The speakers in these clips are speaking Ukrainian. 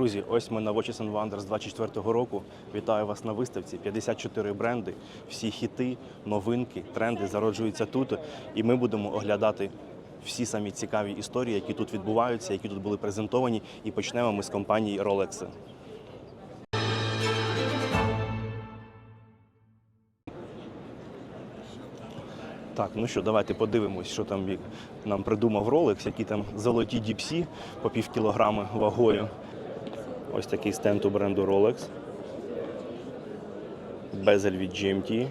Друзі, ось ми на Watches and Wonders 24-го року. Вітаю вас на виставці. 54 бренди, всі хіти, новинки, тренди зароджуються тут. І ми будемо оглядати всі самі цікаві історії, які тут відбуваються, які тут були презентовані. І почнемо ми з компанії Rolex. Так, ну що, давайте подивимось, що там нам придумав Rolex, які там золоті діпсі по пів кілограми вагою. Ось такий стенд у бренду Rolex. Безель від GMT.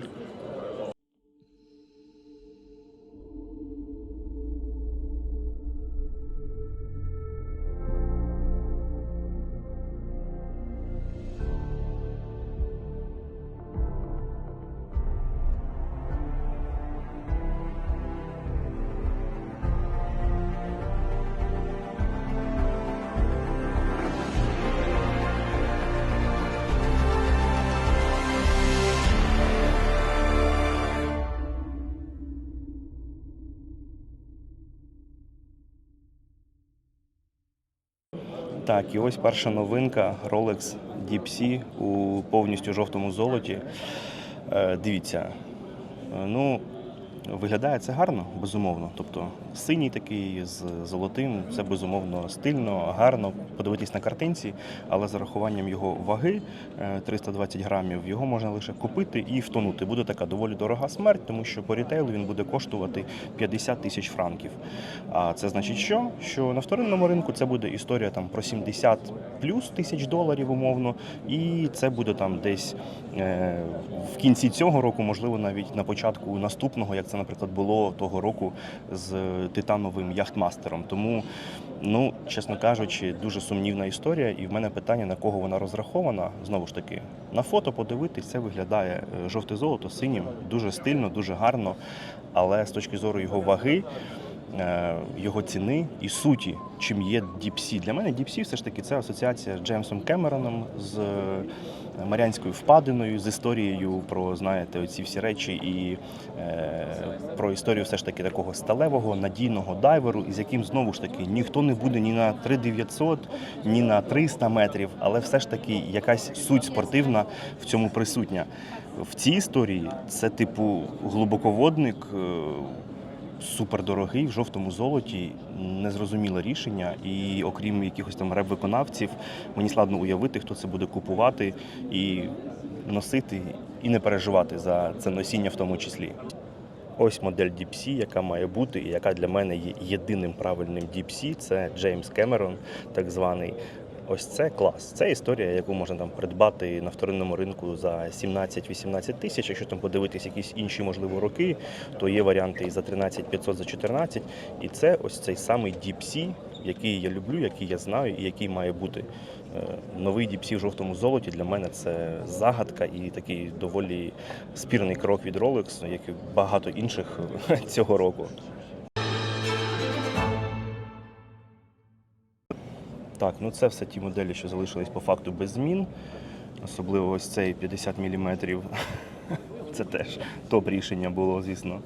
Так, і ось перша новинка Rolex Sea у повністю жовтому золоті. Е, дивіться, е, ну, виглядає це гарно, безумовно. Тобто синій такий з золотим, це безумовно стильно, гарно подивитись на картинці, але з урахуванням його ваги е, 320 грамів, його можна лише купити і втонути. Буде така доволі дорога смерть, тому що по рітейлу він буде коштувати 50 тисяч франків. А це значить, що? Що на вторинному ринку це буде історія там про 70 плюс тисяч доларів умовно, і це буде там десь е, в кінці цього року, можливо, навіть на початку наступного, як це, наприклад, було того року з титановим яхтмастером. Тому, ну чесно кажучи, дуже сумнівна історія, і в мене питання на кого вона розрахована. Знову ж таки, на фото подивитись, це виглядає е, жовте золото синім, дуже стильно, дуже гарно. Але з точки зору його ваги, е, його ціни і суті, чим є Діпсі. Для мене Діпсі все ж таки це асоціація з Джеймсом Кемероном, з е, Маріанською впадиною, з історією про, знаєте, оці всі речі і е, про історію все ж таки такого сталевого, надійного дайверу, із яким знову ж таки ніхто не буде ні на 3900, ні на 300 метрів, але все ж таки якась суть спортивна в цьому присутня. В цій історії це типу глибоководник. Супердорогий в жовтому золоті, незрозуміле рішення. І окрім якихось там реп-виконавців, мені складно уявити, хто це буде купувати і носити, і не переживати за це носіння в тому числі. Ось модель DeepC, яка має бути, і яка для мене є єдиним правильним DeepC, це Джеймс Кемерон, так званий. Ось це клас. Це історія, яку можна там придбати на вторинному ринку за 17-18 тисяч. Якщо там подивитись якісь інші можливо роки, то є варіанти і за 13 500, за 14. І це ось цей самий DeepC, який я люблю, який я знаю і який має бути. Е, Новий DeepC в жовтому золоті для мене це загадка і такий доволі спірний крок від Rolex, як і багато інших цього року. Так, ну це все ті моделі, що залишились по факту без змін. Особливо ось цей 50 мм. Це теж топ рішення було, звісно.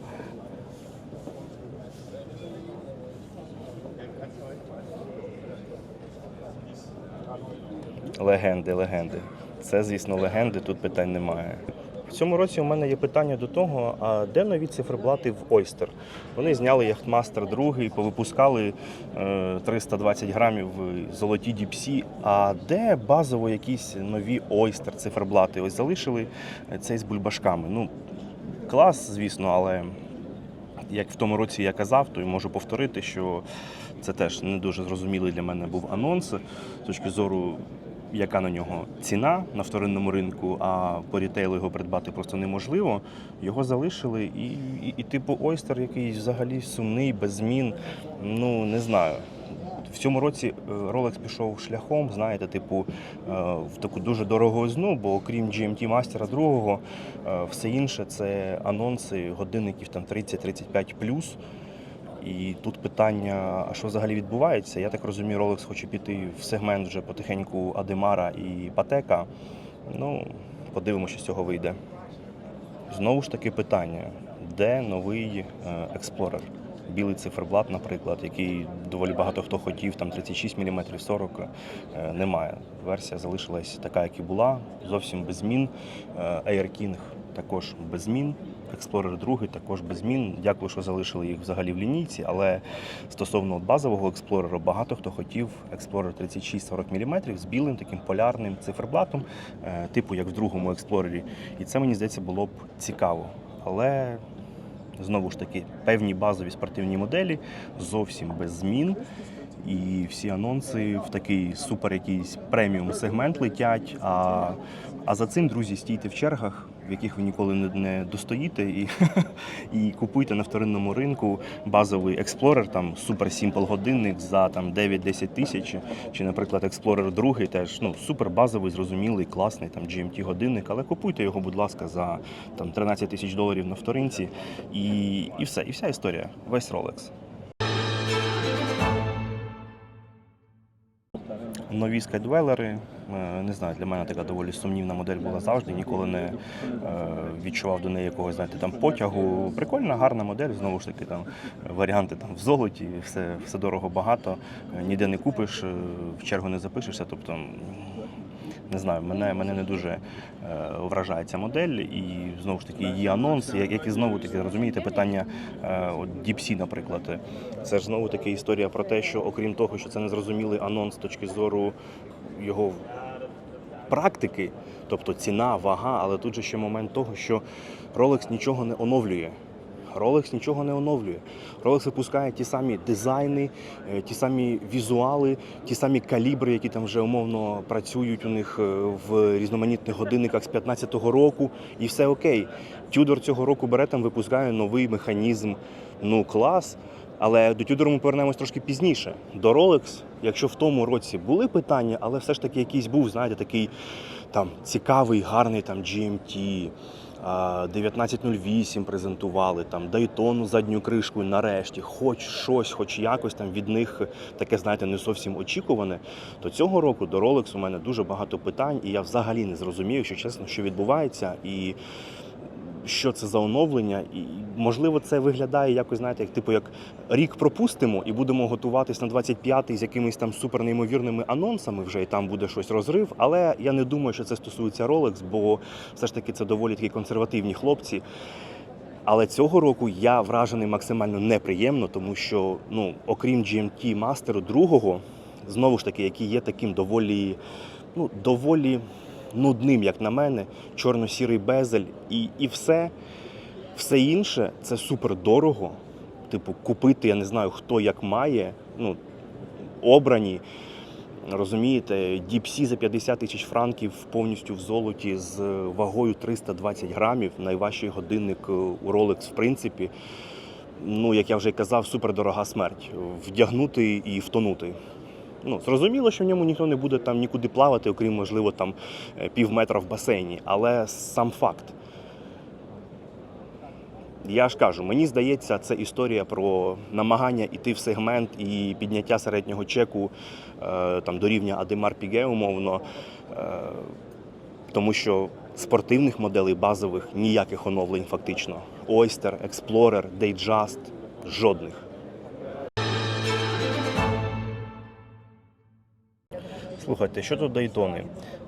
Легенди, легенди. Це, звісно, легенди, тут питань немає. Цьому році у мене є питання до того, а де нові циферблати в Oyster? Вони зняли Яхтмастер 2, повипускали е, 320 грамів золоті діпсі. А де базово якісь нові Oyster циферблати? Ось залишили цей з бульбашками. Ну, клас, звісно, але як в тому році я казав, то й можу повторити, що це теж не дуже зрозумілий для мене був анонс з точки зору, яка на нього ціна на вторинному ринку, а по рітейлу його придбати просто неможливо. Його залишили, і, і, і типу Ойстер якийсь взагалі сумний, без змін. Ну не знаю. В цьому році е, Rolex пішов шляхом, знаєте, типу, е, в таку дуже дорогозну, бо окрім GMT Master 2, е, все інше це анонси годинників там 30-35 І тут питання, а що взагалі відбувається? Я так розумію, Rolex хоче піти в сегмент вже потихеньку Адемара і Патека. Ну, подивимося, що з цього вийде. Знову ж таки питання: де новий е, Explorer? білий циферблат, наприклад, який доволі багато хто хотів, там 36 мм, 40 е, немає. Версія залишилась така, як і була, зовсім без змін. Е, Air King також без змін. Explorer 2 також без змін. Дякую, що залишили їх взагалі в лінійці. Але стосовно базового Explorer, багато хто хотів Explorer 36-40 мм з білим таким полярним циферблатом, е, типу як в другому Explorer. І це мені здається було б цікаво. Але знову ж таки певні базові спортивні моделі зовсім без змін. І всі анонси в такий супер якийсь преміум сегмент летять. А, а за цим, друзі, стійте в чергах, в яких ви ніколи не, достоїте, і, і купуйте на вторинному ринку базовий Explorer, там супер Simple годинник за там 9-10 тисяч, чи, наприклад, Explorer 2, теж ну супер базовий, зрозумілий, класний там GMT годинник, але купуйте його, будь ласка, за там 13 тисяч доларів на вторинці, і, і все, і вся історія. Весь Rolex. Нові скайдвелери. Е, Не знаю, для мене така доволі сумнівна модель була завжди. Ніколи не е, відчував до неї якогось знаєте, там потягу. Прикольна, гарна модель. Знову ж таки, там варіанти там в золоті, все, все дорого багато. е, Ніде не купиш, в чергу не запишешся. Тобто, не знаю, мене, мене не дуже е, вражає ця модель. І знову ж таки її анонс, як, як і знову таки розумієте, питання е, DeepSea, наприклад. Це ж знову таки історія про те, що окрім того, що це незрозумілий анонс з точки зору його практики, тобто ціна, вага, але тут же ще момент того, що Rolex нічого не оновлює. Rolex нічого не оновлює. Rolex випускає ті самі дизайни, е, ті самі візуали, ті самі калібри, які там вже умовно працюють у них е, в різноманітних годинниках з 15-го року, і все окей. Tudor цього року бере там випускає новий механізм. Ну клас. Але до Tudor ми повернемось трошки пізніше. До Rolex, якщо в тому році були питання, але все ж таки якийсь був, знаєте, такий там цікавий, гарний там GMT, 1908 презентували, там Daytona задню кришку, нарешті, хоч щось, хоч якось там від них таке, знаєте, не зовсім очікуване. То цього року до Rolex у мене дуже багато питань, і я взагалі не зрозумів, якщо чесно, що відбувається. І що це за оновлення, і можливо це виглядає якось, знаєте, як типу як рік пропустимо і будемо готуватись на 25-й з якимись там супернеймовірними анонсами. Вже і там буде щось розрив. Але я не думаю, що це стосується Rolex, бо все ж таки це доволі такі консервативні хлопці. Але цього року я вражений максимально неприємно, тому що, ну, окрім GMT Master другого, знову ж таки, який є таким доволі, ну, доволі нудним, як на мене, чорно-сірий безель і, і все. Все інше це супер дорого. Типу, купити, я не знаю, хто як має. Ну, обрані. Розумієте, Діпсі за 50 тисяч франків повністю в золоті з вагою 320 грамів. Найважчий годинник е, у Rolex, в принципі. Ну, як я вже казав, супердорога смерть. Вдягнути і втонути. Ну, зрозуміло, що в ньому ніхто не буде там нікуди плавати, окрім, можливо, там е, пів метра в басейні. Але сам факт. Я ж кажу, мені здається, це історія про намагання йти в сегмент і підняття середнього чеку е, там, до рівня Адемар Піге, умовно. Е, тому що спортивних моделей базових ніяких оновлень фактично. Oyster, Explorer, Datejust – жодних. Слухайте, щодо Дайтони.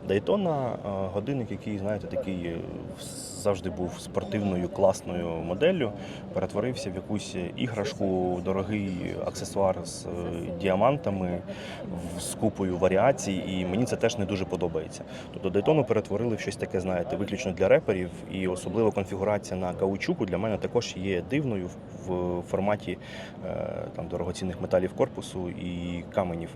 Дайтона е, годинник, який, знаєте, такий е, завжди був спортивною класною моделлю, перетворився в якусь іграшку, дорогий аксесуар з е, діамантами, з купою варіацій, і мені це теж не дуже подобається. Тобто Дайтону перетворили в щось таке, знаєте, виключно для реперів, і особливо конфігурація на каучуку для мене також є дивною в, форматі е, там дорогоцінних металів корпусу і каменів.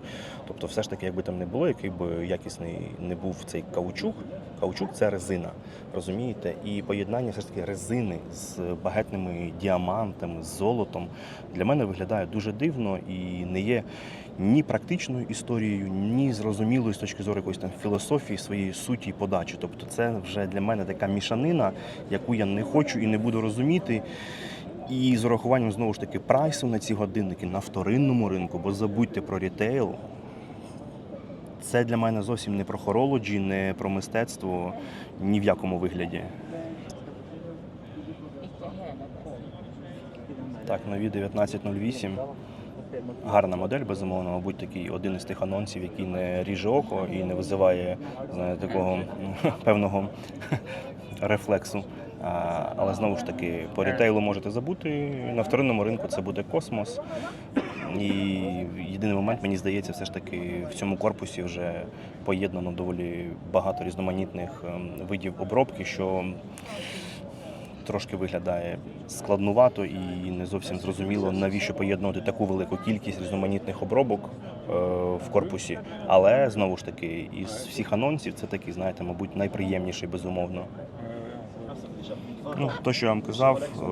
Тобто, все ж таки, якби там не було, який би якісний не був цей каучук, каучук це резина, розумієте? І поєднання все ж таки резини з багетними діамантами, з золотом для мене виглядає дуже дивно і не є ні практичною історією, ні зрозумілою з точки зору якоїсь там філософії своєї суті і подачі. Тобто, це вже для мене така мішанина, яку я не хочу і не буду розуміти. І з урахуванням знову ж таки прайсу на ці годинники на вторинному ринку, бо забудьте про рітейл. Це для мене зовсім не про хорологі, не про мистецтво ні в якому вигляді. Так, нові 1908. Гарна модель, безумовно, мабуть, такий один із тих анонсів, який не ріже око і не визиває знаєте, такого певного рефлексу. А, але знову ж таки, по рітейлу можете забути. На вторинному ринку це буде космос. І єдиний момент, мені здається, все ж таки в цьому корпусі вже поєднано доволі багато різноманітних ем, видів обробки, що трошки виглядає складнувато і не зовсім зрозуміло, навіщо поєднувати таку велику кількість різноманітних обробок е, в корпусі. Але знову ж таки, із всіх анонсів це такий, знаєте, мабуть, найприємніший, безумовно. Ну, то, що я вам казав, е,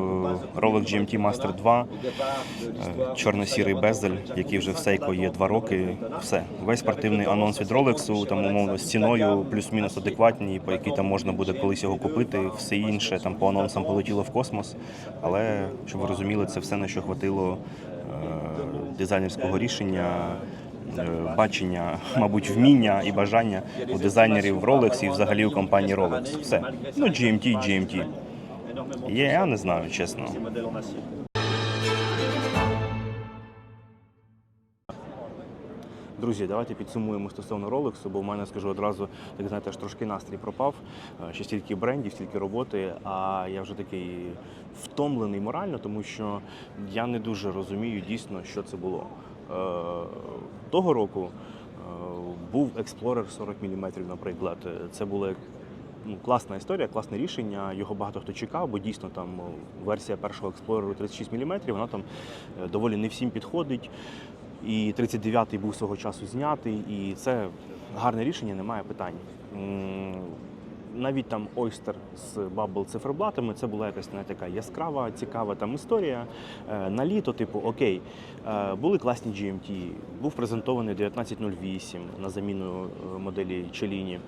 Rolex GMT Master 2, е, чорно-сірий безель, який вже в Seiko є два роки. Все. Весь спортивний анонс від Rolex, там, умовно, з ціною плюс-мінус адекватні, по якій там можна буде колись його купити. Все інше там по анонсам полетіло в космос. Але, щоб ви розуміли, це все, на що хватило е, дизайнерського рішення. е, Бачення, мабуть, вміння і бажання у дизайнерів Rolex і взагалі у компанії Rolex. Все. Ну, GMT, GMT. Є, я не знаю, чесно. Друзі, давайте підсумуємо стосовно Rolex, бо в мене скажу одразу, так знаєте, аж трошки настрій пропав. Е, Ще стільки брендів, стільки роботи, а я вже такий втомлений морально, тому що я не дуже розумію дійсно, що це було. Е, Того року е, був Explorer 40 мм, наприклад. Це було ну, класна історія, класне рішення. Його багато хто чекав, бо дійсно там версія першого Explorer 36 мм, вона там е, доволі не всім підходить. І 39-й був свого часу знятий, і це гарне рішення, немає питань. Навіть там Oyster з бабл циферблатами це була якась не така яскрава, цікава там історія. Е, На літо, типу, окей, Е, були класні GMT, був презентований 1908 на заміну моделі Челіні.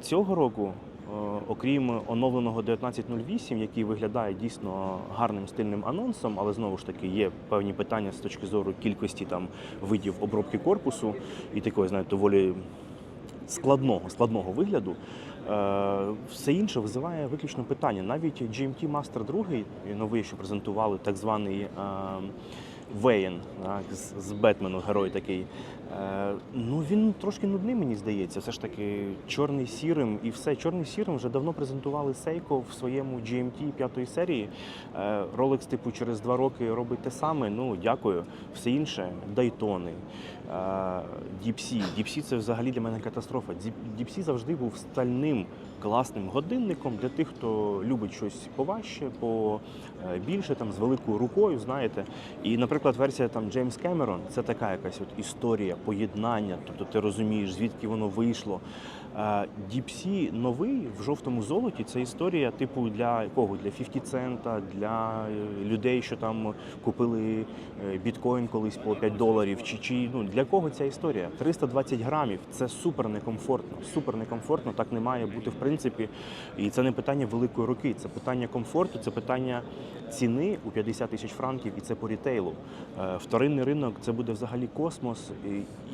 Цього року, е, окрім оновленого 1908, який виглядає дійсно гарним стильним анонсом, але знову ж таки є певні питання з точки зору кількості там видів обробки корпусу і такої, знаєте, доволі складного, складного вигляду. Е, Все інше визиває виключно питання. Навіть GMT Master 2, новий, що презентували, так званий е, Вейн, з, з Бетмену, герой такий. Е, Ну він трошки нудний, мені здається. Все ж таки чорний сірим і все. Чорний сірим вже давно презентували Seiko в своєму GMT п'ятої серії. Е, Rolex, типу, через два роки робить те саме. Ну дякую. Все інше Дайтони. Діпсі. Діпсі це взагалі для мене катастрофа. Діпсі завжди був стальним класним годинником для тих, хто любить щось поважче, по е, більше там з великою рукою, знаєте. І, наприклад, версія там Джеймс Кемерон це така якась от історія поєднання, тобто ти розумієш, звідки воно вийшло. Діпсі новий в жовтому золоті це історія, типу, для якого? Для 50 цента, для е, людей, що там купили е, біткоін колись по 5 доларів. Чи, чи ну для кого ця історія? 320 грамів це супер некомфортно. Супер некомфортно, так не має бути в принципі. І це не питання великої руки, це питання комфорту, це питання ціни у 50 тисяч франків, і це по рітейлу. Е, Вторинний ринок це буде взагалі космос.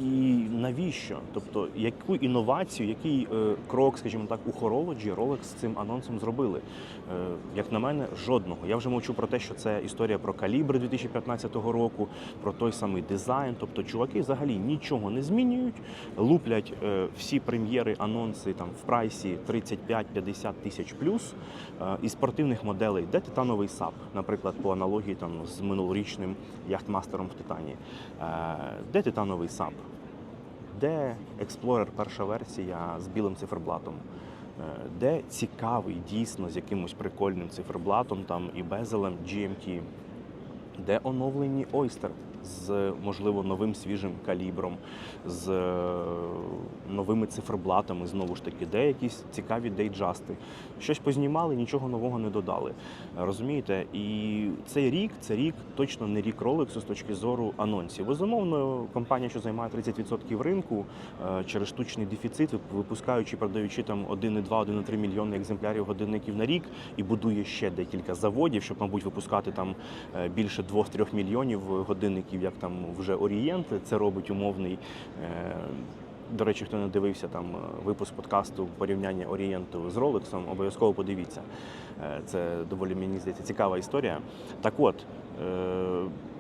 І, навіщо? Тобто, яку інновацію, який е, крок, скажімо так, у хорологі Rolex з цим анонсом зробили? Е, як на мене, жодного. Я вже мовчу про те, що це історія про калібр 2015 року, про той самий дизайн. Тобто, чуваки взагалі нічого не змінюють, луплять е, всі прем'єри, анонси там в прайсі 35-50 тисяч плюс. Із спортивних моделей, де титановий САП, наприклад, по аналогії там з минулорічним яхтмастером в Титані, де титановий САП, де Explorer перша версія з білим циферблатом. Е, Де цікавий дійсно з якимось прикольним циферблатом там і безелем GMT, де оновлені Oyster з можливо новим свіжим калібром, з е, новими циферблатами, знову ж таки, де якісь цікаві дейджасти. Щось познімали, нічого нового не додали. Розумієте? І цей рік це рік точно не рік Rolex з точки зору анонсів. Безумовно, компанія, що займає 30% ринку е, через штучний дефіцит, випускаючи, продаючи там 1,2-1,3 мільйони екземплярів годинників на рік і будує ще декілька заводів, щоб, мабуть, випускати там е, більше 2-3 мільйонів годинників, як там вже Орієнт це робить умовний. е, До речі, хто не дивився там е, випуск подкасту порівняння Орієнту з Ролексом, обов'язково подивіться. Е, Це доволі мені здається цікава історія. Так от.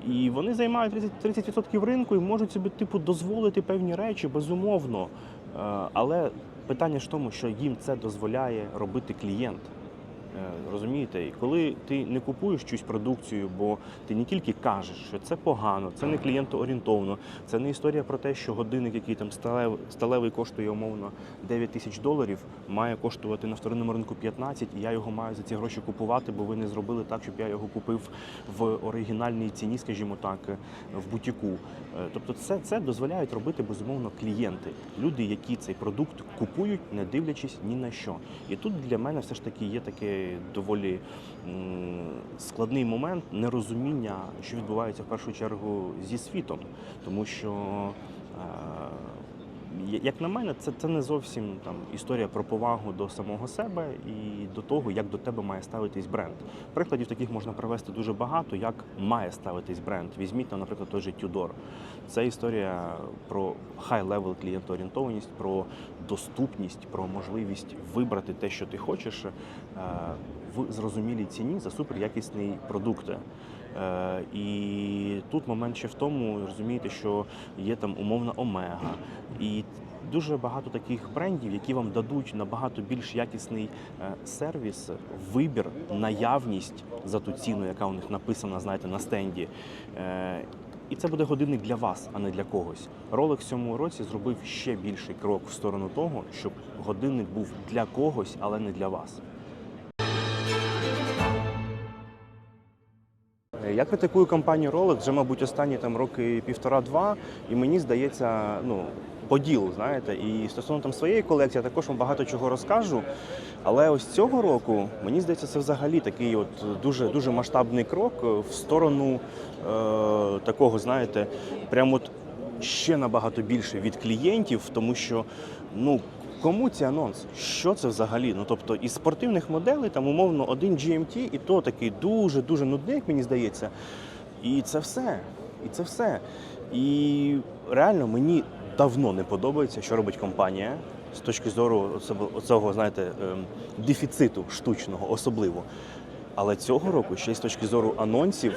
І вони займають 30%, 30% ринку і можуть собі типу дозволити певні речі, безумовно. Але питання ж в тому, що їм це дозволяє робити клієнт. Е, Розумієте, і коли ти не купуєш чусь продукцію, бо ти не тільки кажеш, що це погано, це не клієнтоорієнтовно, це не історія про те, що годинник, який там сталевий, сталевий коштує умовно 9 тисяч доларів, має коштувати на вторинному ринку 15, і я його маю за ці гроші купувати, бо ви не зробили так, щоб я його купив в оригінальній ціні, скажімо так, е, в бутіку. Е, Тобто, це, це дозволяють робити безумовно клієнти, люди, які цей продукт купують, не дивлячись ні на що. І тут для мене все ж таки є доволі складний момент нерозуміння, що відбувається в першу чергу зі світом, тому що. Як на мене, це, це не зовсім там історія про повагу до самого себе і до того, як до тебе має ставитись бренд. Прикладів таких можна привести дуже багато, як має ставитись бренд. Візьміть, там, наприклад, той же Tudor. Це історія про high-level клієнтоорієнтованість, про доступність, про можливість вибрати те, що ти хочеш е, в зрозумілій ціні за суперякісний продукт. Е, І тут момент ще в тому, розумієте, що є там умовна омега, і дуже багато таких брендів, які вам дадуть набагато більш якісний е, сервіс, вибір, наявність за ту ціну, яка у них написана, знаєте, на стенді. Е, І це буде годинник для вас, а не для когось. Rolex в цьому році зробив ще більший крок в сторону того, щоб годинник був для когось, але не для вас. Я критикую компанію Rolex вже, мабуть, останні там роки півтора-два, і мені здається, ну. Поділ, знаєте, і стосовно там своєї колекції я також вам багато чого розкажу. Але ось цього року мені здається, це взагалі такий от дуже дуже масштабний крок в сторону е, такого, знаєте, прямо от ще набагато більше від клієнтів, тому що ну кому ці анонс? Що це взагалі? Ну тобто із спортивних моделей там умовно один GMT, і то такий дуже дуже нудний, як мені здається. І це все. І це все. І реально мені давно не подобається, що робить компанія з точки зору оцього, знаєте, ем, дефіциту штучного, особливо. Але цього року, ще й з точки зору анонсів,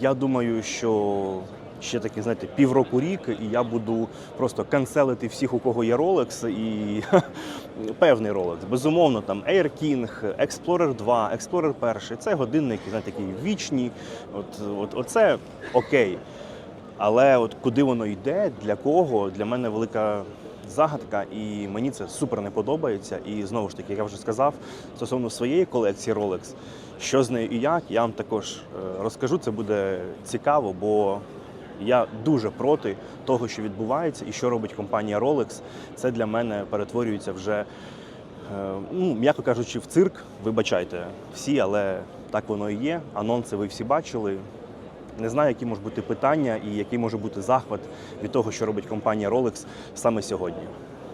я думаю, що ще таки, знаєте, півроку рік, і я буду просто канцелити всіх, у кого є Rolex, і певний Rolex. Безумовно, там Air King, Explorer 2, Explorer 1. Це годинники, знаєте, такі вічні. От, от, оце окей. Але от куди воно йде, для кого, для мене велика загадка, і мені це супер не подобається. І знову ж таки, як я вже сказав, стосовно своєї колекції Rolex, що з нею і як, я вам також е, розкажу. Це буде цікаво, бо я дуже проти того, що відбувається, і що робить компанія Rolex. Це для мене перетворюється вже, е, ну, м'яко кажучи, в цирк. Вибачайте всі, але так воно і є. Анонси ви всі бачили. Не знаю, які можуть бути питання і який може бути захват від того, що робить компанія Rolex саме сьогодні.